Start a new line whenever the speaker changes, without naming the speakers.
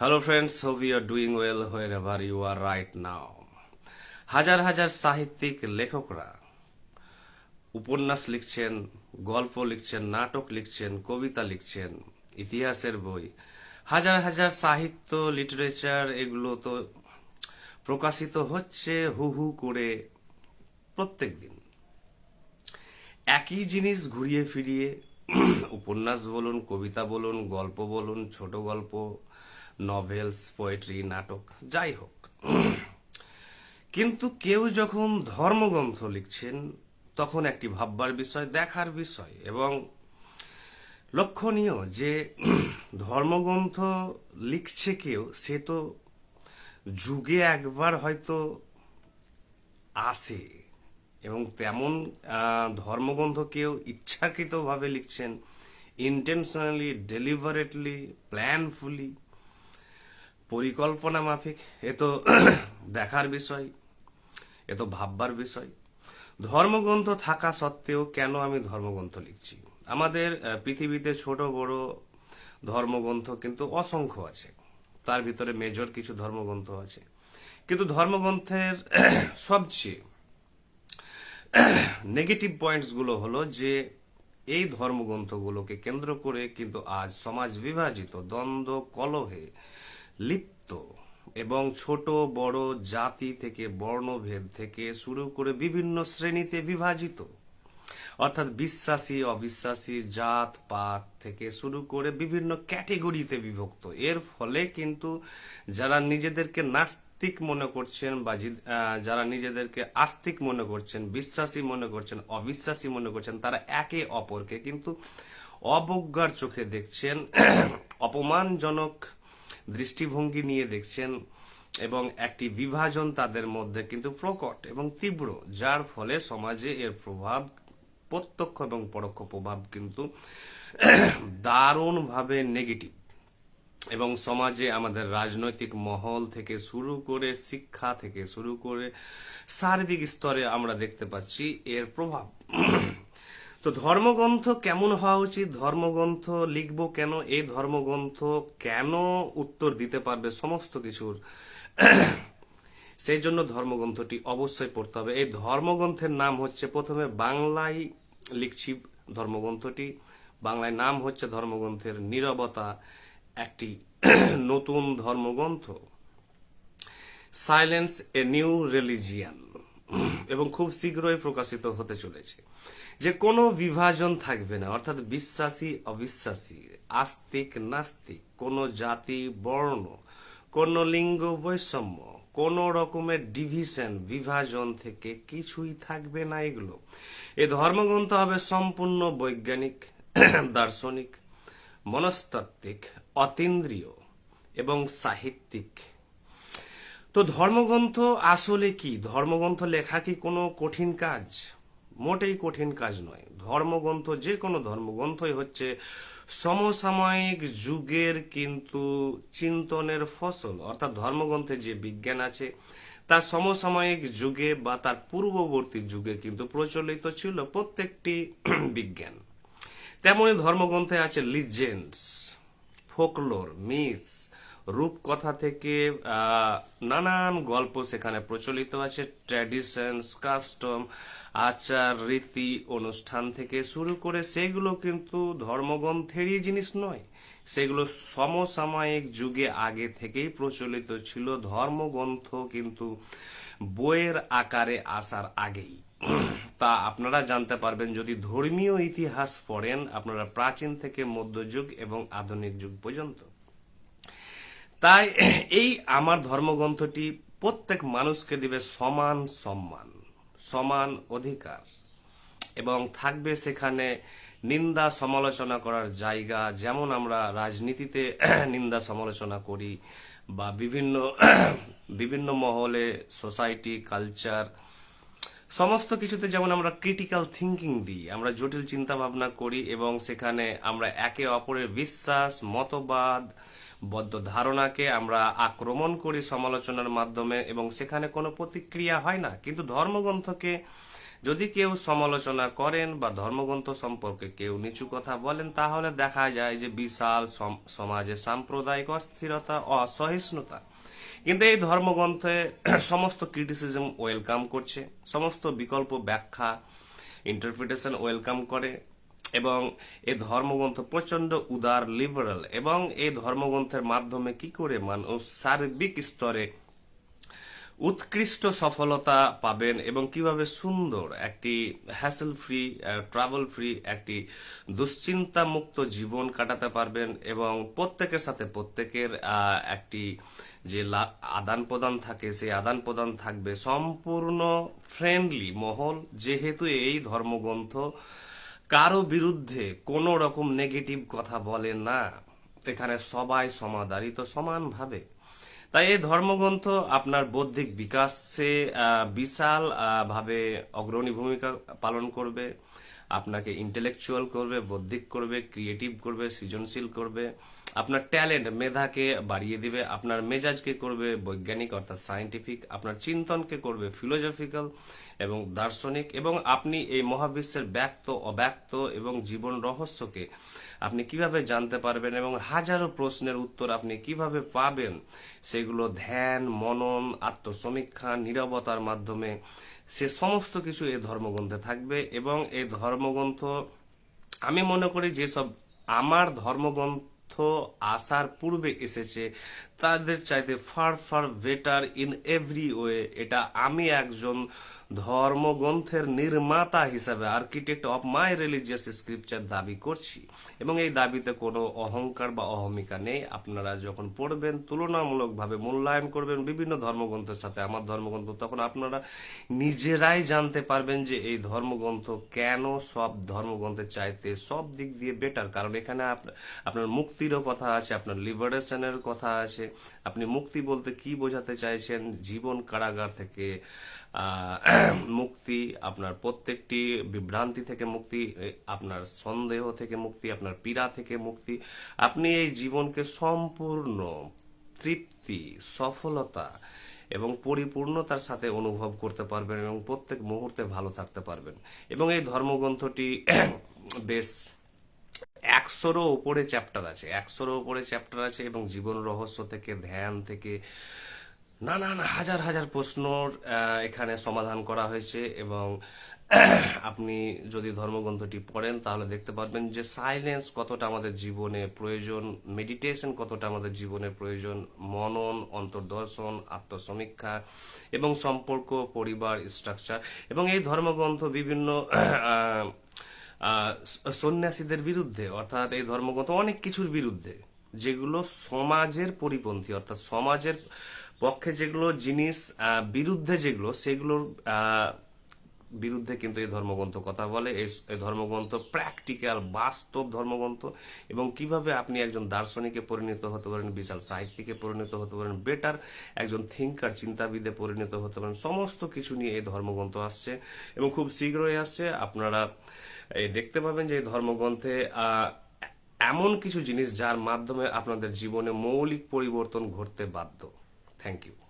Hello friends, hope you are doing well wherever you are right now. হাজার হাজার সাহিত্যিক লেখকরা উপন্যাস লিখছেন গল্প লিখছেন নাটক লিখছেন কবিতা লিখছেন ইতিহাসের বই। হাজার হাজার সাহিত্য লিটারেচার এগুলো তো প্রকাশিত হচ্ছে হু হু করে প্রত্যেক দিন। একই জিনিস ঘুরিয়ে ফিরিয়ে উপন্যাস বলুন কবিতা বলুন গল্প বলুন ছোট গল্প নভেলস পোয়েট্রি নাটক, যাই হোক। কিন্তু কেউ যখন ধর্মগ্রন্থ লিখছেন, তখন একটি ভাববার বিষয়, দেখার বিষয়, এবং লক্ষণীয় যে ধর্মগ্রন্থ লিখছে কেউ, সে তো যুগে একবার হয়তো আসে, এবং তেমন ধর্মগ্রন্থ কেউ ইচ্ছাকৃতভাবে লিখছেন ইন্টেনশনালি ডেলিভারেটলি প্ল্যানফুলি পরিকল্পনা মাফিক, এ তো দেখার বিষয়, এ তো ভাববার বিষয়। ধর্মগ্রন্থ থাকা সত্ত্বেও কেন আমি ধর্মগ্রন্থ লিখছি? আমাদের পৃথিবীতে ছোট বড় ধর্মগ্রন্থ কিন্তু অসংখ্য আছে। তার ভিতরে মেজর কিছু ধর্মগ্রন্থ আছে। কিন্তু ধর্মগ্রন্থের সবচেয়ে নেগেটিভ পয়েন্টসগুলো হলো যে, এই ধর্মগ্রন্থগুলোকে কেন্দ্র করে কিন্তু আজ সমাজ বিভাজিত, দ্বন্দ্ব, কলহে লিপ্ত এবং ছোট, বড় জাতি থেকে, বর্ণভেদ থেকে শুরু করে বিভিন্ন শ্রেণীতে বিভাজিত। অর্থাৎ বিশ্বাসী, অবিশ্বাসী, জাত, পাত থেকে শুরু করে বিভিন্ন ক্যাটেগরিতে বিভক্ত। এর ফলে কিন্তু যারা নিজেদেরকে নাস্তিক মনে করছেন বা যারা নিজেদেরকে আস্তিক মনে করছেন, বিশ্বাসী মনে করছেন, অবিশ্বাসী মনে করছেন, তারা একে অপরকে কিন্তু অবজ্ঞার চোখে দেখছেন। অপমানজনক দৃষ্টিভঙ্গি নিয়ে দেখছেন এবং একটি বিভাজন তাদের মধ্যে কিন্তু প্রকট এবং তীব্র, যার ফলে সমাজে এর প্রভাব, প্রত্যক্ষ এবং পরোক্ষ প্রভাব কিন্তু দারুণভাবে নেগেটিভ এবং সমাজে আমাদের রাজনৈতিক মহল থেকে শুরু করে শিক্ষা থেকে শুরু করে সার্বিক স্তরে আমরা দেখতে পাচ্ছি এর প্রভাব। তো ধর্মগ্রন্থ কেমন হওয়া উচিত? ধর্মগ্রন্থ লিখব কেন? এই ধর্মগ্রন্থ কেন উত্তর দিতে পারবে? সমস্ত কিছুর। সেই জন্য ধর্মগ্রন্থটি অবশ্যই পড়তে হবে। এই ধর্মগ্রন্থের নাম হচ্ছে প্রথমে বাংলায় লিখছি ধর্মগ্রন্থটি। বাংলায় নাম হচ্ছে ধর্মগ্রন্থের নীরবতা একটি নতুন ধর্মগ্রন্থ। সাইলেন্স এ নিউ রিলিজিয়ান এবং খুব শীঘ্রই প্রকাশিত হতে চলেছে। যে কোনো বিভাজন থাকবে না, অর্থাৎ বিশ্বাসী, অবিশ্বাসী, আস্তিক, নাস্তিক, কোনো জাতি, বর্ণ, কোনো লিঙ্গ বৈষম্য, কোন রকমের ডিভিশন, বিভাজন থেকে কিছুই থাকবে না এগুলো। এ ধর্মগ্রন্থ হবে সম্পূর্ণ বৈজ্ঞানিক, দার্শনিক, মনস্তাত্ত্বিক, অতীন্দ্রিয় এবং সাহিত্যিক। তো ধর্মগ্রন্থ আসলে কি? ধর্মগ্রন্থ লেখা কি কোনো কঠিন কাজ? মোটেই কঠিন কাজ নয়। ধর্মগ্রন্থ, যে কোনো ধর্মগ্রন্থই হচ্ছে সমসাময়িক যুগের কিন্তু চিন্তনের ফসল। অর্থাৎ ধর্মগ্রন্থে যে বিজ্ঞান আছে তার সমসাময়িক যুগে বা তার পূর্ববর্তী যুগে কিন্তু প্রচলিত ছিল প্রত্যেকটি বিজ্ঞান। তেমনি ধর্মগ্রন্থে আছে লিজেন্ডস ফোকলোর মিথস রূপকথা থেকে নানান গল্প সেখানে প্রচলিত আছে। ট্র্যাডিশনস কাস্টম আচার, রীতি, অনুষ্ঠান থেকে শুরু করে সেগুলো কিন্তু ধর্মগ্রন্থেরই জিনিস নয়। সেগুলো সমসাময়িক যুগে আগে থেকেই প্রচলিত ছিল। ধর্মগ্রন্থ কিন্তু বইয়ের আকারে আসার আগেই। তা আপনারা জানতে পারবেন যদি ধর্মীয় ইতিহাস পড়েন, আপনারা প্রাচীন থেকে মধ্যযুগ এবং আধুনিক যুগ পর্যন্ত। তাই এই আমার ধর্মগ্রন্থটি প্রত্যেক মানুষকে দিবে সমান সম্মান, সমান অধিকার। এবং থাকবে সেখানে নিন্দা সমালোচনা করার জায়গা, যেমন আমরা রাজনীতিতে নিন্দা সমালোচনা করি বা বিভিন্ন বিভিন্ন মহলে সোসাইটি কালচার সমস্ত কিছুতে যেমন আমরা ক্রিটিক্যাল থিঙ্কিং দিই, আমরা জটিল চিন্তা ভাবনা করি এবং সেখানে আমরা একে অপরের বিশ্বাস, মতবাদ বদ্ধ ধারণাকে আমরা আক্রমণ করি সমালোচনার মাধ্যমে এবং সেখানে কোনো প্রতিক্রিয়া হয় না। কিন্তু ধর্মগ্রন্থকে যদি কেউ সমালোচনা করেন বা ধর্মগ্রন্থ সম্পর্কে কেউ নিচু কথা বলেন, তাহলে দেখা যায় যে বিশাল সম- সমাজে সাম্প্রদায়িক অস্থিরতা, অসহিষ্ণুতা। কিন্তু এই ধর্মগ্রন্থে সমস্ত ক্রিটিসিজম ওয়েলকাম করছে, সমস্ত বিকল্প ব্যাখ্যা ইন্টারপ্রিটেশন ওয়েলকাম করে। এবং এই ধর্মগ্রন্থ প্রচণ্ড উদার লিবারাল এবং এই ধর্মগ্রন্থের মাধ্যমে কি করে মানুষ সার্বিক স্তরে উৎকৃষ্ট সফলতা পাবেন এবং কীভাবে সুন্দর একটি হ্যাসেল ফ্রি ট্রাভেল ফ্রি একটি দুশ্চিন্তা মুক্ত জীবন কাটাতে পারবেন এবং প্রত্যেকের সাথে প্রত্যেকের একটি যে আদান প্রদান থাকে, সেই আদান প্রদান থাকবে। সম্পূর্ণ ফ্রেন্ডলি মহল, যেহেতু এই ধর্মগ্রন্থ কারও বিরুদ্ধে কোনো রকম নেগেটিভ কথা বলে না। এখানে সবাই সমাদারিত, সমানভাবে। তাই এই ধর্মগ্রন্থ আপনার বৌদ্ধিক বিকাশে বিশাল ভাবে অগ্রণী ভূমিকা পালন করবে। আপনাকে ইন্টেলেকচুয়াল করবে, বৌদ্ধিক করবে ক্রিয়েটিভ করবে, সৃজনশীল করবে। আপনার ট্যালেন্ট মেধাকে বাড়িয়ে দিবে, আপনার মেজাজকে করবে, বৈজ্ঞানিক অর্থাৎ সায়েন্টিফিক আপনার চিন্তনকে করবে ফিলোজফিক্যাল এবং দার্শনিক। এবং আপনি এই মহাবিশ্বের ব্যক্ত, অব্যক্ত এবং জীবন রহস্যকে আপনি কীভাবে জানতে পারবেন এবং হাজারো প্রশ্নের উত্তর আপনি কীভাবে পাবেন, সেগুলো ধ্যান, মনন, আত্মসমীক্ষা, নিরবতার মাধ্যমে সে সমস্ত কিছু এই ধর্মগ্রন্থে থাকবে এবং এই ধর্মগ্রন্থ, আমি মনে করি যেসব আমার ধর্মগ্রন্থ আসার পূর্বে এসেছে তাদের চাইতে far far better in every way এটা আমি একজন ধর্মগ্রন্থের নির্মাতা হিসাবে architect of my religious scripture দাবি করছি। এবং এই দাবিতে কোনো অহংকার বা অহমিকা নেই। আপনারা যখন পড়বেন, তুলনামূলকভাবে মূল্যায়ন করবেন বিভিন্ন ধর্মগ্রন্থের সাথে। আমার ধর্মগ্রন্থ তখন আপনারা নিজেরাই জানতে পারবেন যে এই ধর্মগ্রন্থ কেন সব ধর্মগ্রন্থের চাইতে সব দিক দিয়ে বেটার কারণ এখানে আপ- আপনার মুক্তিরও কথা আছে, আপনার লিবারেশনের কথা আছে। আপনি মুক্তি বলতে কি বোঝাতে চাইছেন? জীবন কারাগার থেকে মুক্তি, আপনার প্রত্যেকটি বিভ্রান্তি থেকে মুক্তি আপনার সন্দেহ থেকে মুক্তি, আপনার পীড়া থেকে মুক্তি। আপনি এই জীবনকে সম্পূর্ণ তৃপ্তি, সফলতা এবং পরিপূর্ণতার সাথে অনুভব করতে পারবেন এবং প্রত্যেক মুহূর্তে ভালো থাকতে পারবেন। এবং এই ধর্মগ্রন্থটি বেশ একশোরও ওপরে চ্যাপ্টার আছে, একশোরও ওপরে চ্যাপ্টার আছে এবং জীবন রহস্য থেকে, ধ্যান থেকে নানান হাজার হাজার প্রশ্নর এখানে সমাধান করা হয়েছে এবং আপনি যদি ধর্মগ্রন্থটি পড়েন তাহলে দেখতে পারবেন যে সাইলেন্স কতটা আমাদের জীবনে প্রয়োজন মেডিটেশন কতটা আমাদের জীবনে প্রয়োজন, মনন, অন্তর্দর্শন, আত্মসমীক্ষা এবং সম্পর্ক, পরিবার স্ট্রাকচার এবং এই ধর্মগ্রন্থ বিভিন্ন সন্ন্যাসীদের বিরুদ্ধে, অর্থাৎ এই ধর্মগ্রন্থ অনেক কিছুর বিরুদ্ধে, যেগুলো সমাজের পরিপন্থী, অর্থাৎ সমাজের পক্ষে যেগুলো জিনিস বিরুদ্ধে যেগুলো, সেগুলোর বিরুদ্ধে কিন্তু এই ধর্মগ্রন্থ কথা বলে। এই ধর্মগ্রন্থ প্র্যাকটিক্যাল, বাস্তব ধর্মগ্রন্থ। এবং কীভাবে আপনি একজন দার্শনিকে পরিণত হতে পারেন, বিশাল সাহিত্যিকে পরিণত হতে পারেন, বেটার একজন থিঙ্কার, চিন্তাবিদে পরিণত হতে পারেন, সমস্ত কিছু নিয়ে এই ধর্মগ্রন্থ আসছে এবং খুব শীঘ্রই আসছে। আপনারা দেখতে পাবেন যে ধর্মগ্রন্থে এমন কিছু জিনিস যার মাধ্যমে আপনাদের জীবনে মৌলিক পরিবর্তন ঘটতে বাধ্য। Thank you